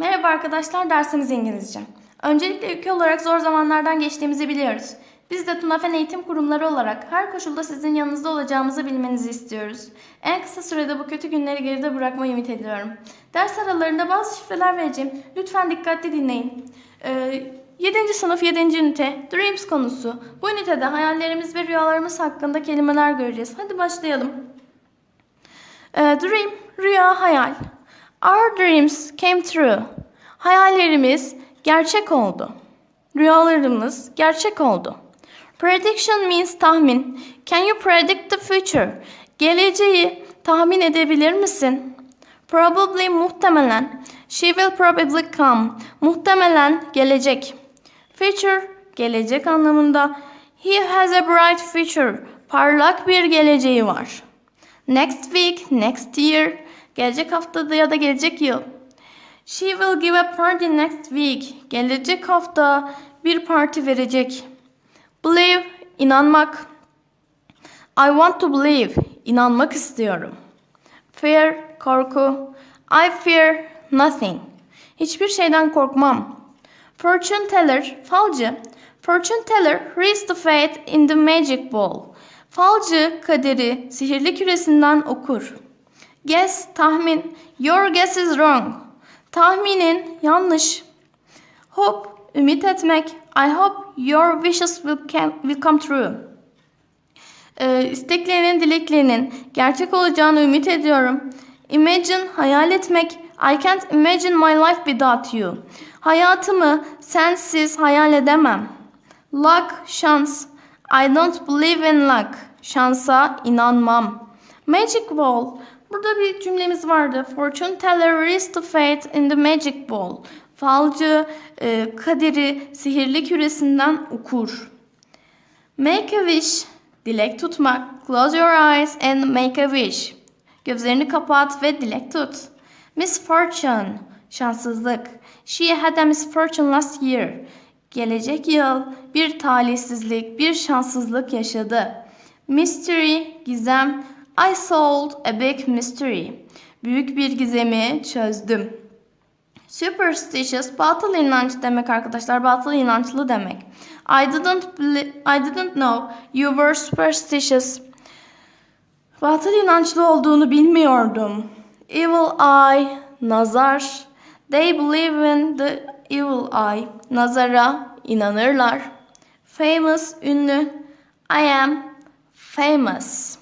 Merhaba arkadaşlar, dersimiz İngilizce. Öncelikle ülke olarak zor zamanlardan geçtiğimizi biliyoruz. Biz de Tunafen Eğitim Kurumları olarak her koşulda sizin yanınızda olacağımızı bilmenizi istiyoruz. En kısa sürede bu kötü günleri geride bırakmayı ümit ediyorum. Ders aralarında bazı şifreler vereceğim. Lütfen dikkatli dinleyin. Ee, 7. sınıf 7. ünite Dreams konusu. Bu ünitede hayallerimiz ve rüyalarımız hakkında kelimeler göreceğiz. Hadi başlayalım. Ee, dream, rüya, hayal. Our dreams came true. Hayallerimiz gerçek oldu. Rüyalarımız gerçek oldu. Prediction means tahmin. Can you predict the future? Geleceği tahmin edebilir misin? Probably muhtemelen. She will probably come. Muhtemelen gelecek. Future gelecek anlamında. He has a bright future. Parlak bir geleceği var. Next week, next year, gelecek haftada ya da gelecek yıl. She will give a party next week. Gelecek hafta bir parti verecek. Believe, inanmak. I want to believe, inanmak istiyorum. Fear, korku. I fear nothing. Hiçbir şeyden korkmam. Fortune teller, falcı. Fortune teller reads the fate in the magic ball. Falcı kaderi sihirli küresinden okur. Guess, tahmin. Your guess is wrong. Tahminin yanlış. Hope, ümit etmek. I hope your wishes will come, will come true. Ee, isteklerinin, dileklerinin gerçek olacağını ümit ediyorum. Imagine, hayal etmek. I can't imagine my life without you. Hayatımı sensiz hayal edemem. Luck, şans. I don't believe in luck. Şansa inanmam. Magic ball. Burada bir cümlemiz vardı. Fortune teller reads the fate in the magic ball. Falcı e, kaderi sihirli küresinden okur. Make a wish. Dilek tutmak. Close your eyes and make a wish. Gözlerini kapat ve dilek tut. Misfortune. Şanssızlık. She had a misfortune last year. Gelecek yıl bir talihsizlik, bir şanssızlık yaşadı. Mystery, gizem. I solved a big mystery. Büyük bir gizemi çözdüm. Superstitious, batıl inanç demek arkadaşlar. Batıl inançlı demek. I didn't I didn't know you were superstitious. Batıl inançlı olduğunu bilmiyordum. Evil eye, nazar. They believe in the evil eye. Nazara inanırlar. Famous, ünlü. I am famous.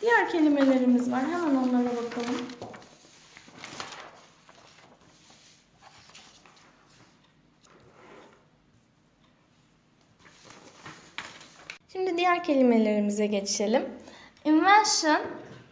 Diğer kelimelerimiz var. Hemen onlara bakalım. Şimdi diğer kelimelerimize geçelim. Invention,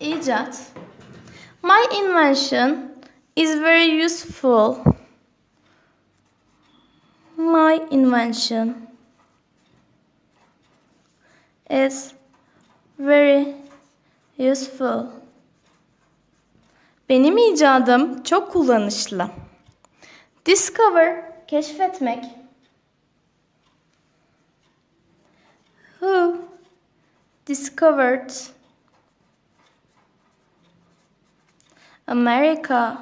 icat. My invention is very useful. My invention is very useful. Benim icadım çok kullanışlı. Discover, keşfetmek. Who discovered America?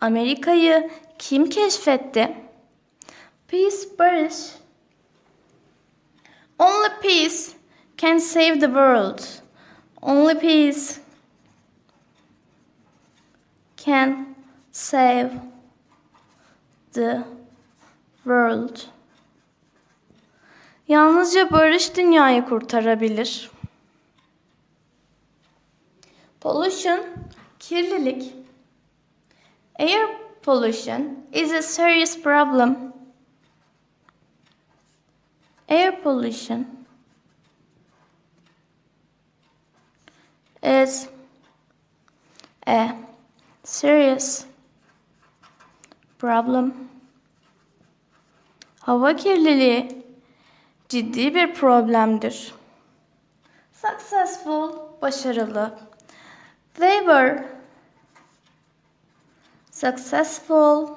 Amerika'yı kim keşfetti? Peace, barış. Only peace can save the world. Only peace can save the world. Yalnızca barış dünyayı kurtarabilir. Pollution, kirlilik. Air pollution is a serious problem. Air pollution is a serious problem. Hava kirliliği ciddi bir problemdir. Successful, başarılı. They were successful.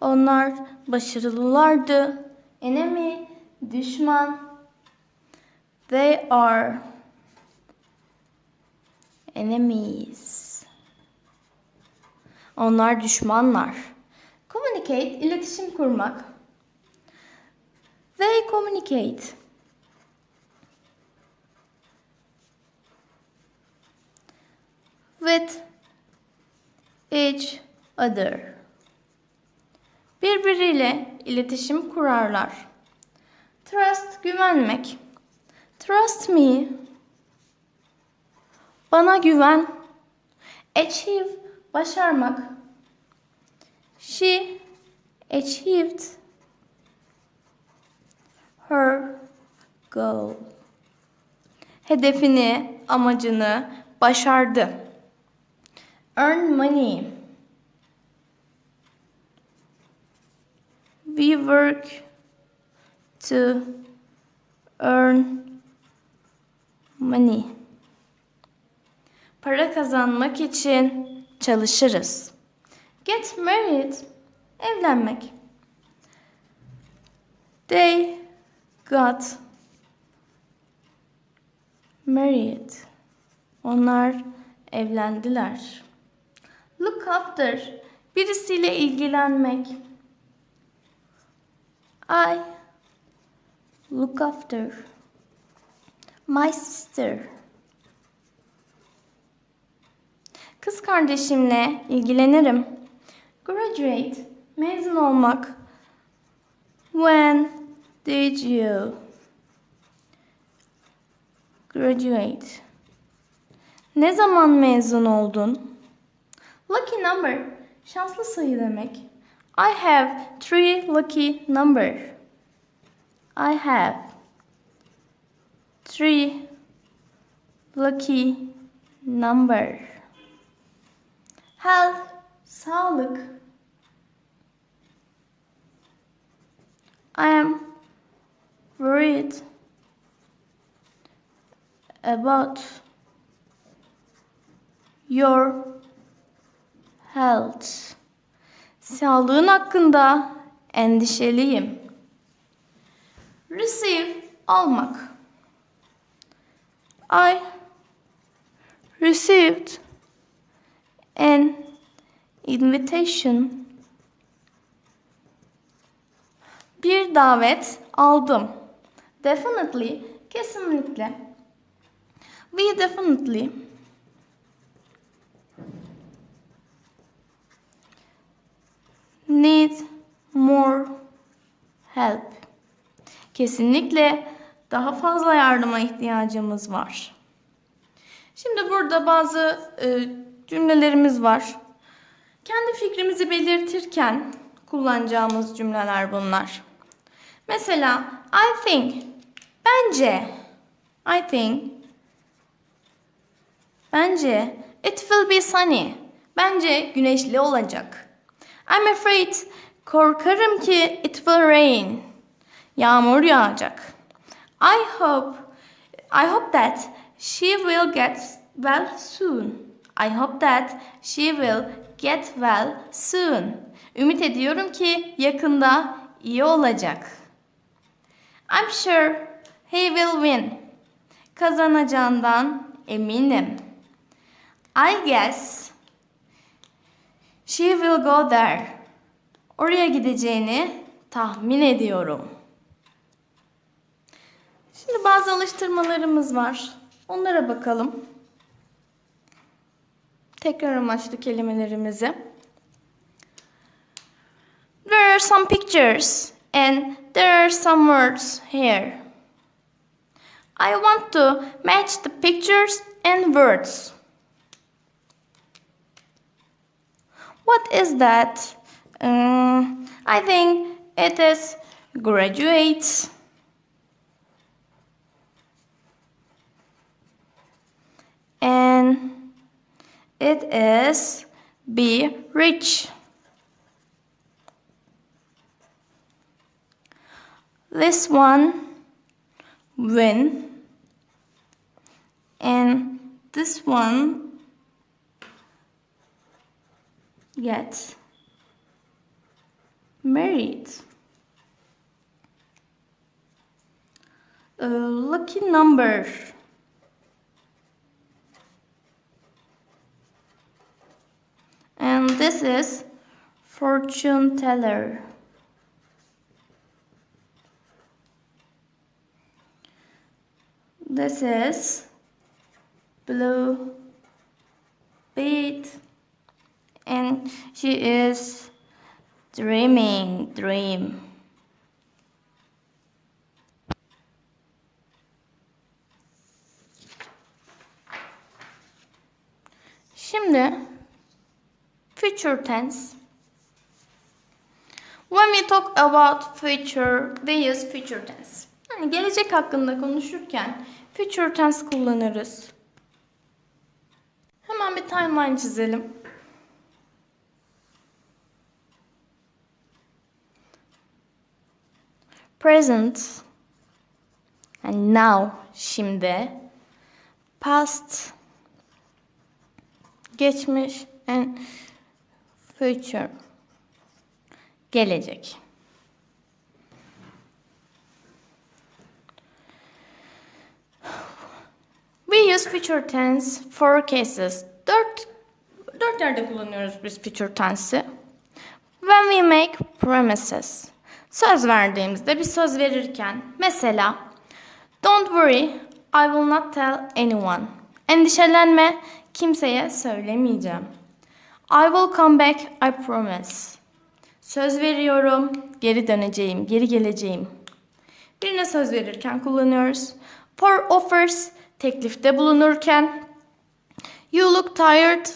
Onlar başarılılardı. Enemy, düşman. They are Enemies. Onlar düşmanlar. Communicate, iletişim kurmak. They communicate. With each other. Birbiriyle iletişim kurarlar. Trust, güvenmek. Trust me. Bana güven. Achieve, başarmak. She achieved her goal. Hedefini, amacını başardı. Earn money. We work to earn money. Para kazanmak için çalışırız. Get married. Evlenmek. They got married. Onlar evlendiler. Look after. Birisiyle ilgilenmek. I look after my sister. Kız kardeşimle ilgilenirim. Graduate, mezun olmak. When did you graduate? Ne zaman mezun oldun? Lucky number, şanslı sayı demek. I have three lucky number. I have three lucky number. Health, sağlık. I am worried about your health. Sağlığın hakkında endişeliyim. Receive almak. I received an invitation. Bir davet aldım. Definitely, kesinlikle. We definitely need more help. Kesinlikle daha fazla yardıma ihtiyacımız var. Şimdi burada bazı e, cümlelerimiz var. Kendi fikrimizi belirtirken kullanacağımız cümleler bunlar. Mesela I think, bence, I think, bence it will be sunny, bence güneşli olacak. I'm afraid, korkarım ki it will rain, yağmur yağacak. I hope, I hope that she will get well soon. I hope that she will get well soon. Ümit ediyorum ki yakında iyi olacak. I'm sure he will win. Kazanacağından eminim. I guess she will go there. Oraya gideceğini tahmin ediyorum. Şimdi bazı alıştırmalarımız var. Onlara bakalım. Tekrar amaçlı kelimelerimizi. There are some pictures and there are some words here. I want to match the pictures and words. What is that? Um, I think it is graduates. And it is be rich. This one win and this one get married. Lucky number. And this is fortune teller. This is blue bead and she is dreaming dream. Şimdi future tense. When we talk about future, we use future tense. Yani gelecek hakkında konuşurken future tense kullanırız. Hemen bir timeline çizelim. Present and now şimdi past geçmiş and future gelecek. We use future tense for cases. Dört, dört yerde kullanıyoruz biz future tense'i. When we make promises. Söz verdiğimizde bir söz verirken mesela Don't worry, I will not tell anyone. Endişelenme, kimseye söylemeyeceğim. I will come back, I promise. Söz veriyorum, geri döneceğim, geri geleceğim. Birine söz verirken kullanıyoruz. For offers, teklifte bulunurken. You look tired.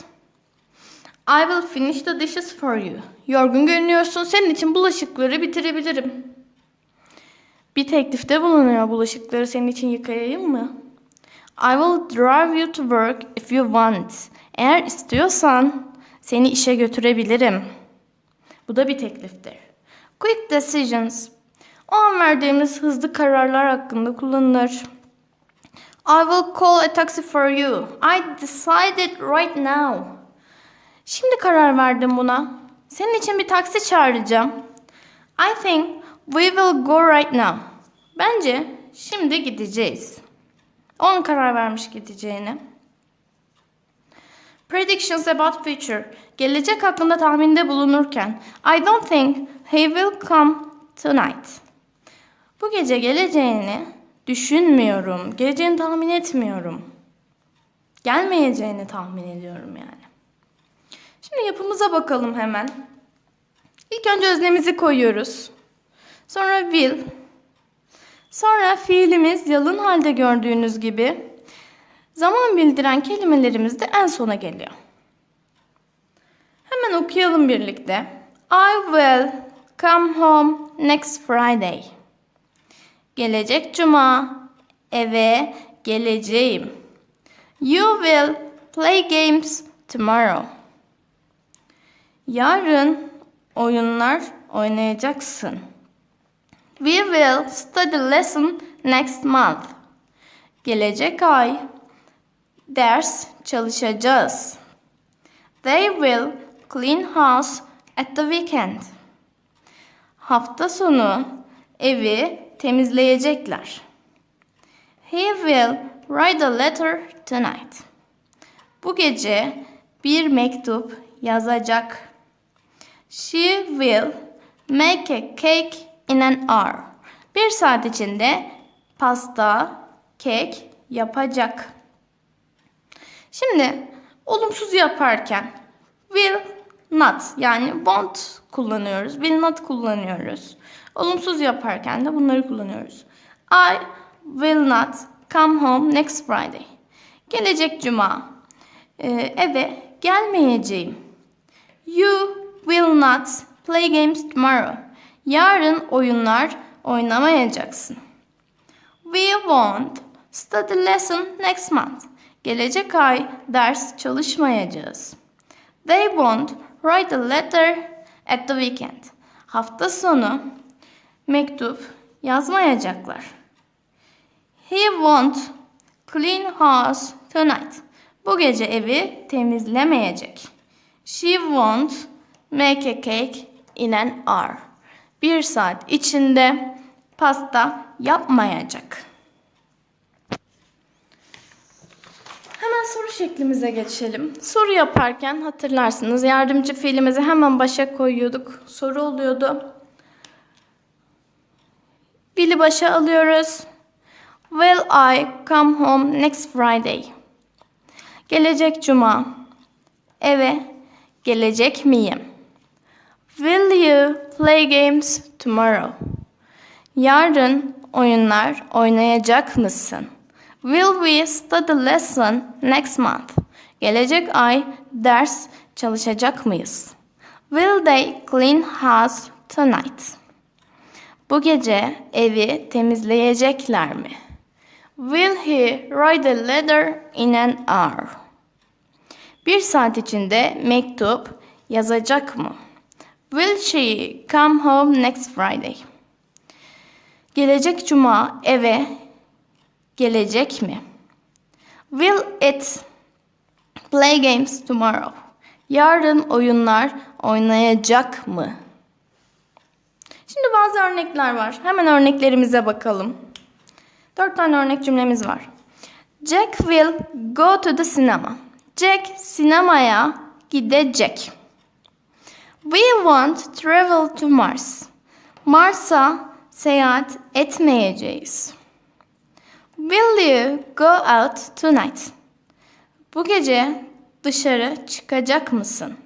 I will finish the dishes for you. Yorgun görünüyorsun, senin için bulaşıkları bitirebilirim. Bir teklifte bulunuyor bulaşıkları senin için yıkayayım mı? I will drive you to work if you want. Eğer istiyorsan seni işe götürebilirim. Bu da bir tekliftir. Quick decisions. O an verdiğimiz hızlı kararlar hakkında kullanılır. I will call a taxi for you. I decided right now. Şimdi karar verdim buna. Senin için bir taksi çağıracağım. I think we will go right now. Bence şimdi gideceğiz. On karar vermiş gideceğini. Predictions about future. Gelecek hakkında tahminde bulunurken. I don't think he will come tonight. Bu gece geleceğini düşünmüyorum. Geleceğini tahmin etmiyorum. Gelmeyeceğini tahmin ediyorum yani. Şimdi yapımıza bakalım hemen. İlk önce öznemizi koyuyoruz. Sonra will. Sonra fiilimiz yalın halde gördüğünüz gibi zaman bildiren kelimelerimiz de en sona geliyor. Hemen okuyalım birlikte. I will come home next Friday. Gelecek cuma eve geleceğim. You will play games tomorrow. Yarın oyunlar oynayacaksın. We will study lesson next month. Gelecek ay ders çalışacağız. They will clean house at the weekend. Hafta sonu evi temizleyecekler. He will write a letter tonight. Bu gece bir mektup yazacak. She will make a cake in an hour. Bir saat içinde pasta, kek yapacak. Şimdi olumsuz yaparken will not yani won't kullanıyoruz. Will not kullanıyoruz. Olumsuz yaparken de bunları kullanıyoruz. I will not come home next Friday. Gelecek cuma e, eve gelmeyeceğim. You will not play games tomorrow. Yarın oyunlar oynamayacaksın. We won't study lesson next month. Gelecek ay ders çalışmayacağız. They won't write a letter at the weekend. Hafta sonu mektup yazmayacaklar. He won't clean house tonight. Bu gece evi temizlemeyecek. She won't make a cake in an hour. Bir saat içinde pasta yapmayacak. Hemen soru şeklimize geçelim. Soru yaparken hatırlarsınız yardımcı fiilimizi hemen başa koyuyorduk. Soru oluyordu. Will'i başa alıyoruz. Will I come home next Friday? Gelecek cuma. Eve gelecek miyim? Will you play games tomorrow? Yarın oyunlar oynayacak mısın? Will we study lesson next month? Gelecek ay ders çalışacak mıyız? Will they clean house tonight? Bu gece evi temizleyecekler mi? Will he write a letter in an hour? Bir saat içinde mektup yazacak mı? Will she come home next Friday? Gelecek cuma eve gelecek mi? Will it play games tomorrow? Yarın oyunlar oynayacak mı? Şimdi bazı örnekler var. Hemen örneklerimize bakalım. Dört tane örnek cümlemiz var. Jack will go to the cinema. Jack sinemaya gidecek. We want to travel to Mars. Mars'a seyahat etmeyeceğiz. Will you go out tonight? Bu gece dışarı çıkacak mısın?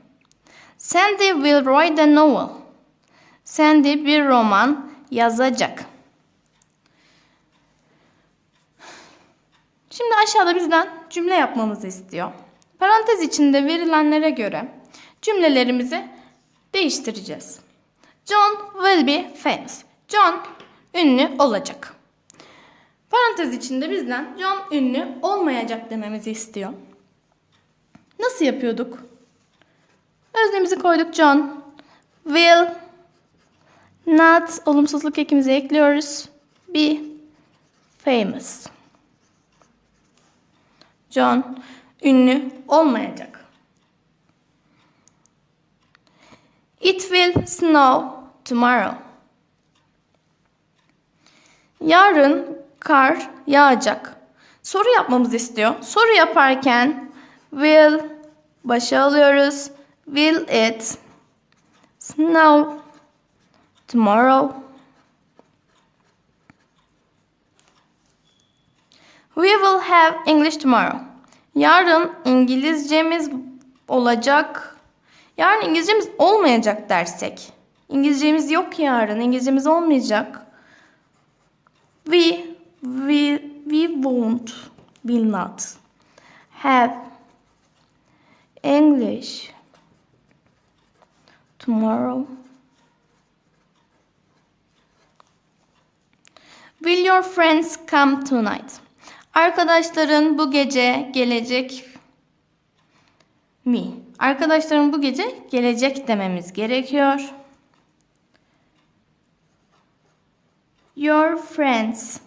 Sandy will write a novel. Sandy bir roman yazacak. Şimdi aşağıda bizden cümle yapmamızı istiyor. Parantez içinde verilenlere göre cümlelerimizi değiştireceğiz. John will be famous. John ünlü olacak. Parantez içinde bizden John ünlü olmayacak dememizi istiyor. Nasıl yapıyorduk? Öznemizi koyduk John. Will not olumsuzluk ekimizi ekliyoruz. Be famous. John ünlü olmayacak. It will snow tomorrow. Yarın kar yağacak. Soru yapmamızı istiyor. Soru yaparken will başa alıyoruz. Will it snow tomorrow? We will have English tomorrow. Yarın İngilizcemiz olacak. Yarın İngilizcemiz olmayacak dersek. İngilizcemiz yok yarın. İngilizcemiz olmayacak. We we we won't will not have English tomorrow. Will your friends come tonight? Arkadaşların bu gece gelecek mi? Arkadaşların bu gece gelecek dememiz gerekiyor. Your friends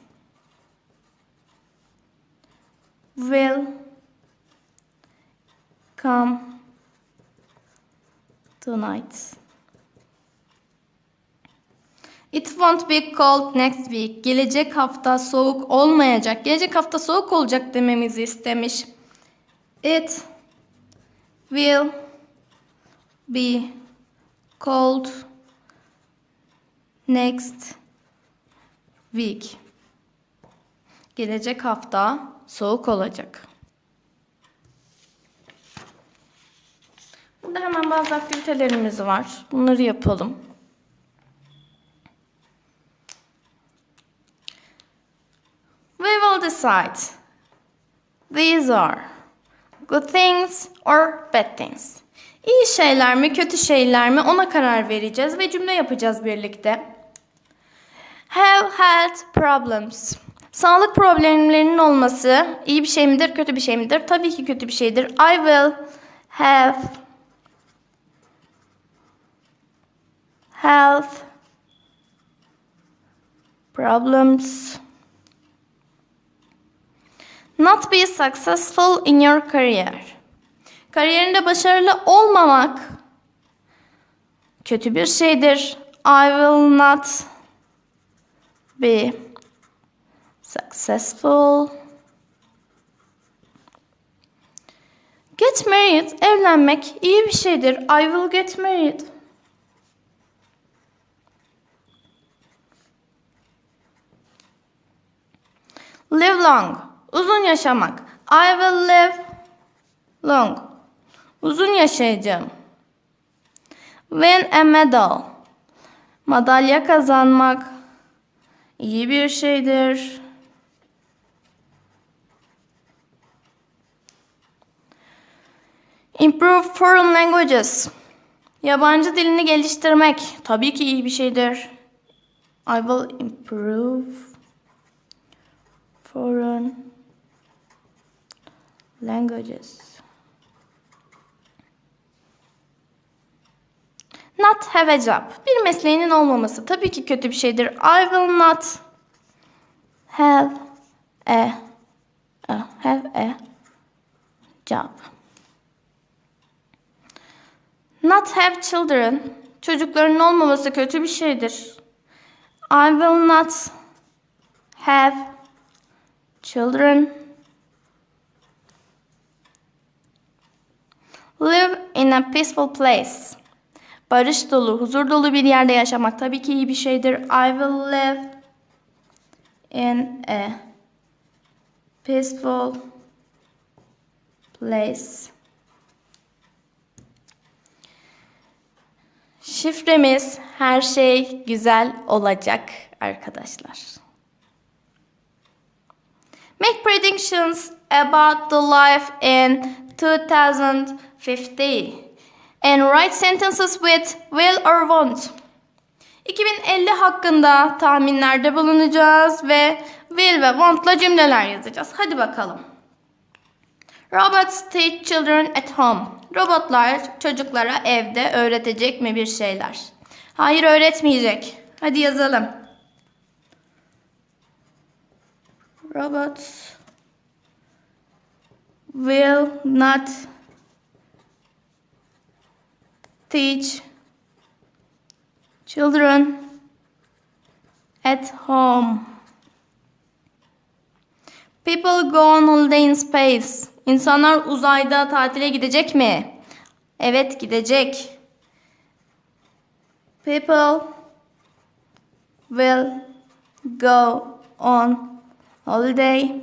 will come tonight. It won't be cold next week. Gelecek hafta soğuk olmayacak. Gelecek hafta soğuk olacak dememizi istemiş. It will be cold next week. Gelecek hafta soğuk olacak. Burada hemen bazı aktivitelerimiz var. Bunları yapalım. We will decide. These are good things or bad things. İyi şeyler mi, kötü şeyler mi ona karar vereceğiz ve cümle yapacağız birlikte. Have health problems. Sağlık problemlerinin olması iyi bir şey midir, kötü bir şey midir? Tabii ki kötü bir şeydir. I will have health problems. Not be successful in your career. Kariyerinde başarılı olmamak kötü bir şeydir. I will not be successful Get married, evlenmek iyi bir şeydir. I will get married. Live long, uzun yaşamak. I will live long. Uzun yaşayacağım. Win a medal. Madalya kazanmak iyi bir şeydir. Improve foreign languages. Yabancı dilini geliştirmek tabii ki iyi bir şeydir. I will improve foreign languages. Not have a job. Bir mesleğinin olmaması tabii ki kötü bir şeydir. I will not have a, a have a job. Not have children. Çocukların olmaması kötü bir şeydir. I will not have children. Live in a peaceful place. Barış dolu, huzur dolu bir yerde yaşamak tabii ki iyi bir şeydir. I will live in a peaceful place. Şifremiz her şey güzel olacak arkadaşlar. Make predictions about the life in 2050 and write sentences with will or won't. 2050 hakkında tahminlerde bulunacağız ve will ve want'la cümleler yazacağız. Hadi bakalım. Robots teach children at home. Robotlar çocuklara evde öğretecek mi bir şeyler? Hayır öğretmeyecek. Hadi yazalım. Robots will not teach children at home. People go on holiday in space. İnsanlar uzayda tatile gidecek mi? Evet gidecek. People will go on holiday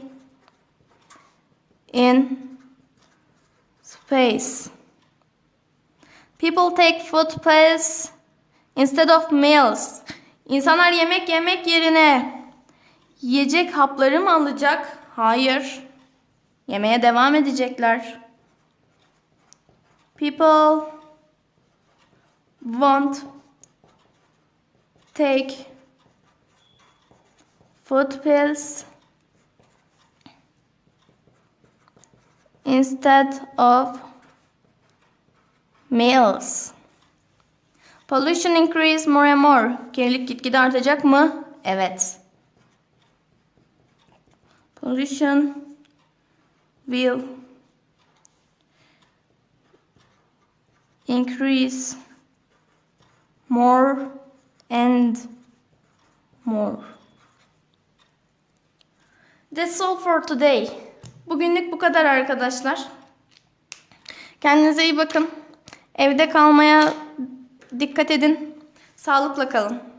in space. People take food pills instead of meals. İnsanlar yemek yemek yerine yiyecek hapları mı alacak? Hayır. Yemeye devam edecekler. People won't take food pills instead of meals. Pollution increase more and more. Kirlilik gitgide artacak mı? Evet. Pollution will increase more and more. That's all for today. Bugünlük bu kadar arkadaşlar. Kendinize iyi bakın. Evde kalmaya dikkat edin. Sağlıkla kalın.